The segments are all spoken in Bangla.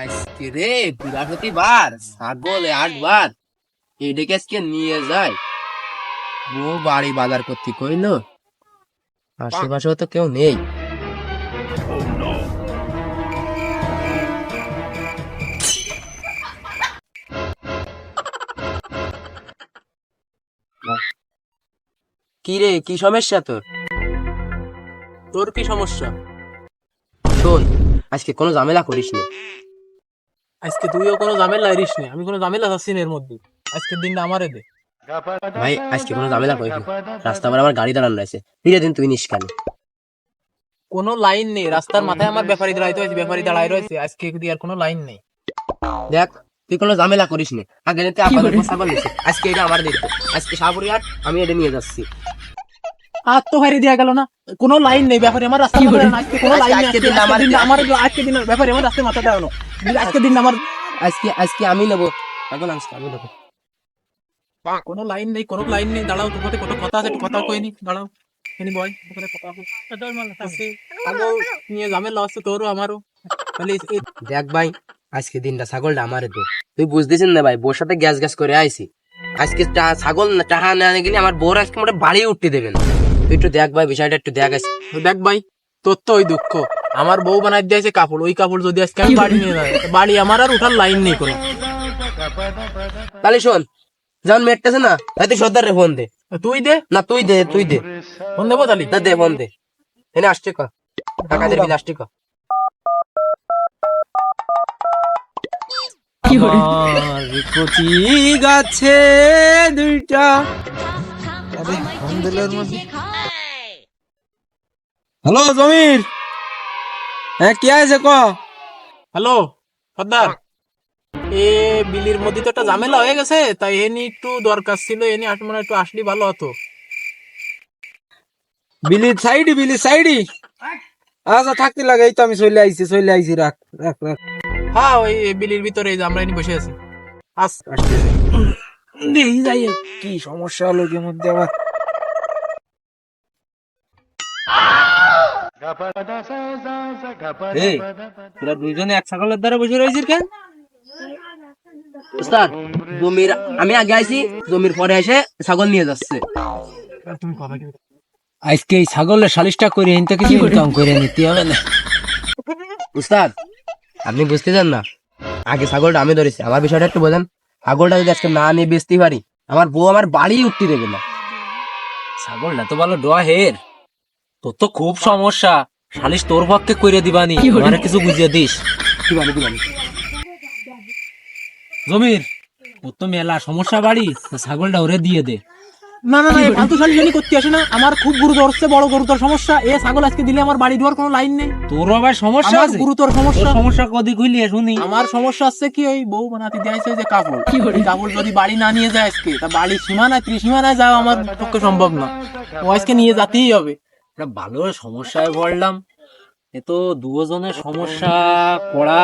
আজকে রে বৃহস্পতিবার ছাগল আটবার। এটাকে আজকে নিয়ে যায়। ও বাড়ি বাজার করতে কইলো। আশেপাশেও তো কেউ নেই। কি রে কি সমস্যা তোর? তোর কি সমস্যা? শোন, আজকে কোনো ঝামেলা করিস না আজকে তুইও কোনো ঝামেলা এরিস নি আমি কোনো ঝামেলা চাচ্ছি এর মধ্যে। আজকের দিনটা আমারে দে। ভাই আজকে কোনো ঝামেলা করিস রাস্তা আমার আমার গাড়ি দাঁড়ানো রয়েছে ফিরে দিন তুই নিস কেন? লাইন নেই রাস্তার মাথায় আমার ব্যাপারী দাঁড়াইতে হয়েছে ব্যাপারী দাঁড়াই রয়েছে আজকে দিয়ে আর কোনো লাইন নেই। দেখ তুই কোনো ঝামেলা করিস না। আগে নিতে নিছে আজকে এটা আমার দেখতো আজকে সাপুরি হাট আমি এটা নিয়ে যাচ্ছি। আর তো হারিয়ে দেওয়া গেল না। কোনো লাইন নেই ব্যাপারে আমার রাস্তা কোনো লাইন নেই আমার- আজকে দিন ব্যাপারে আমার রাস্তায় মাথা দাঁড়ানো আজকে দিন আমার আজকে আজকে আমি নেব। ছাগল আজকে আমি নেব কোনো লাইন নেই কোনো লাইন নেই। দাঁড়াও কত কথা আছে কথা কইনি। দাঁড়াও। এনি বয় তোর কথা আছে। আগে নিয়ে ঝামেলা হচ্ছে তোরও আমারও। তাহলে দেখ ভাই আজকে দিনটা ছাগলটা আমার দে। তুই বুঝতেছিস না ভাই বোর সাথে গ্যাস গ্যাস করে আইছি। আজকে ছাগল না টাহা না গেলে আমার বোর আজকে মোটা বাড়ি উঠতে দেবে না। তুই একটু দেখ ভাই বিষয়টা একটু দেখ আজকে। দেখ ভাই তোর তো ওই দুঃখ। আমার বউ বানাই দিয়েছে কাপড় ওই কাপড় যদি আজকে আমি বাড়ি নিয়ে যাই বাড়ি আমার আর উঠার লাইন নেই কোনো। তাহলে শোন যখন মেটতেছে না তাই তুই সর্দার রে ফোন দে। তুই দে? না তুই দে তুই দে। ফোন দেবো তাহলে? না দে ফোন দে। এনে আসছে ক। টাকা দিবি আসছে ক। কচি গাছে দুইটা। আরে ফোন দিল হ্যালো জমির। হ্যাঁ কি আছে ক? হ্যালো সর্দার। এ বিলির মধ্যে তো একটা ঝামেলা হয়ে গেছে তাই এনি একটু দরকার ছিল এনি আট মনে একটু আসলি ভালো হতো। বিলির সাইডি বিলির সাইডি। আচ্ছা থাকতে লাগে এই তো আমি চলে আইছি চলে আইছি রাখ রাখ রাখ। হ্যাঁ ওই বিলির ভিতরে এই যে আমরা এনি বসে আছি। আস। দেখি যাই কি সমস্যা হলো কি মধ্যে আবার? এই তোরা দুইজনে এক ছাগলের দ্বারা বসে রয়েছিস কেন? উস্তাদ জমির আমি আগে আইছি জমির পরে এসে ছাগল নিয়ে যাচ্ছে। আজকে এই ছাগলের সালিশটা করে এনতে কিছু ইনকাম করে নিতে হবে না। উস্তাদ আপনি বুঝতে চান না? আগে ছাগলটা আমি ধরেছি আমার বিষয়টা একটু বোঝেন। ছাগলটা যদি আজকে না নিয়ে বেচতে পারি আমার বউ আমার বাড়ি উঠতে দেবে না। ছাগলটা তো ভালো ডোয়া হের তোর তো খুব সমস্যা। সালিশ তোর পক্ষে করে দিবানি। আমার কিছু বুঝিয়ে দিস। কি বলে কি জমির ওর তো মেলা সমস্যা বাড়ি ছাগলটা ওরে দিয়ে দে। না না না ফালতু শালি করতে আসে না। আমার খুব গুরুতর হচ্ছে বড় গুরুতর সমস্যা। এ ছাগল আজকে দিলে আমার বাড়ি দেওয়ার কোনো লাইন নেই। তোর আবার সমস্যা আছে? গুরুতর তোর সমস্যা সমস্যা কদি কইলি শুনি। আমার সমস্যা আছে কি ওই বউ বানাতে দিয়েছে যে কাপড়। এই কাপড় যদি বাড়ি না নিয়ে যায় আজকে তা বাড়ির সীমানায় ত্রিসীমানায় যাওয়া আমার পক্ষে সম্ভব না। ও আজকে নিয়ে যেতেই হবে। একটা ভালো সমস্যায় পড়লাম। এ তো দুজনের সমস্যা পড়া?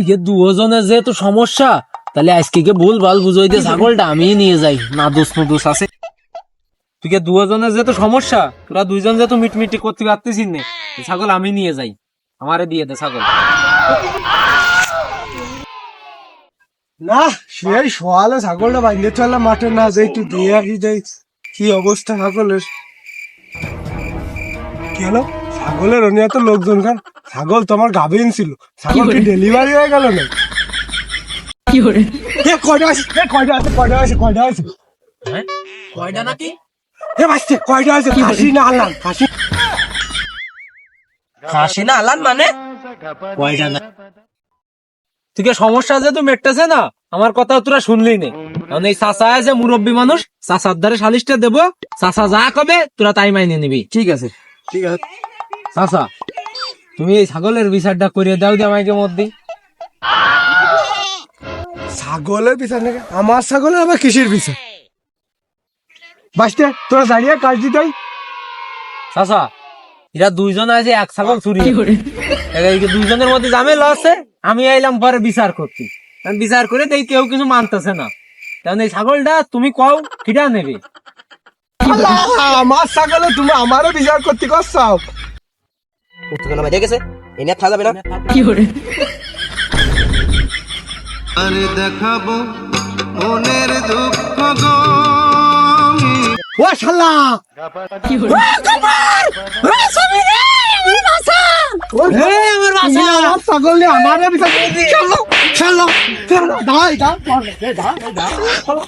ইকে দুজনের যেহেতু সমস্যা, তাহলে আজকে কে ভুল ভালো বুঝাই দিয়ে ছাগলটা আমি নিয়ে যাই, না দোষ না দোষ আছে। তুই কে দুজনের যেহেতু সমস্যা, তোরা দুইজন যেহেতু মিটমিটি করতে পারতেছিস না, ছাগল আমি নিয়ে যাই। আমারে দিয়ে দে ছাগল। না সেই সকালে ছাগলটা বাইন্দে চলে মাঠে না যাই একটু দিয়ে আসি যাই কি অবস্থা ছাগলের? কি হলো? ছাগলের অনিয়া তো লোকজন খান। ছাগল তোমার গাভিন ছিল ছাগল কি ডেলিভারি হয়ে গেল না এ কয়টা আছে? এ কয়টা আছে? কয়টা আছে? কয়টা আছে? কয়টা নাকি? এ বাচ্চা কয়টা আছে? না খাসি না আলান মানে? কয়টা না তুই কে সমস্যা যেহেতু মেটতেছে না? আমার কথা তোরা শুনলি নে। কারণ এই চাচা আছে মুরব্বী মানুষ। চাচার দ্বারে সালিশটা দেবো। চাচা যা কবে তোরা তাই মাইনে নিবি। ঠিক আছে। ঠিক আছে। চাচা তুমি এই ছাগলের বিচারটা করে দাও দি আমাকে মধ্যে ছাগলের পিছনে নাকি? আমার ছাগলের আবার কিসের পিছনে বাঁচতে তোরা দাঁড়িয়ে কাজ দিতাই চাচা এরা দুইজন আছে এক ছাগল চুরি। এই দুইজনের মধ্যে ঝামেলা আছে। আমি আইলাম পরে বিচার করতে। বিচার করে তাই কেউ কিছু মানতেছে না। কারণ এই ছাগলটা তুমি কও কিটা নেবে? আমার ছাগলে তুমি আমারও বিচার করতে করছ দেখেছে? দেখাবো সব পাগল নিয়ে আমার চলো চলো চলো দাঁড়া এটা দাঁড়া দাঁড়া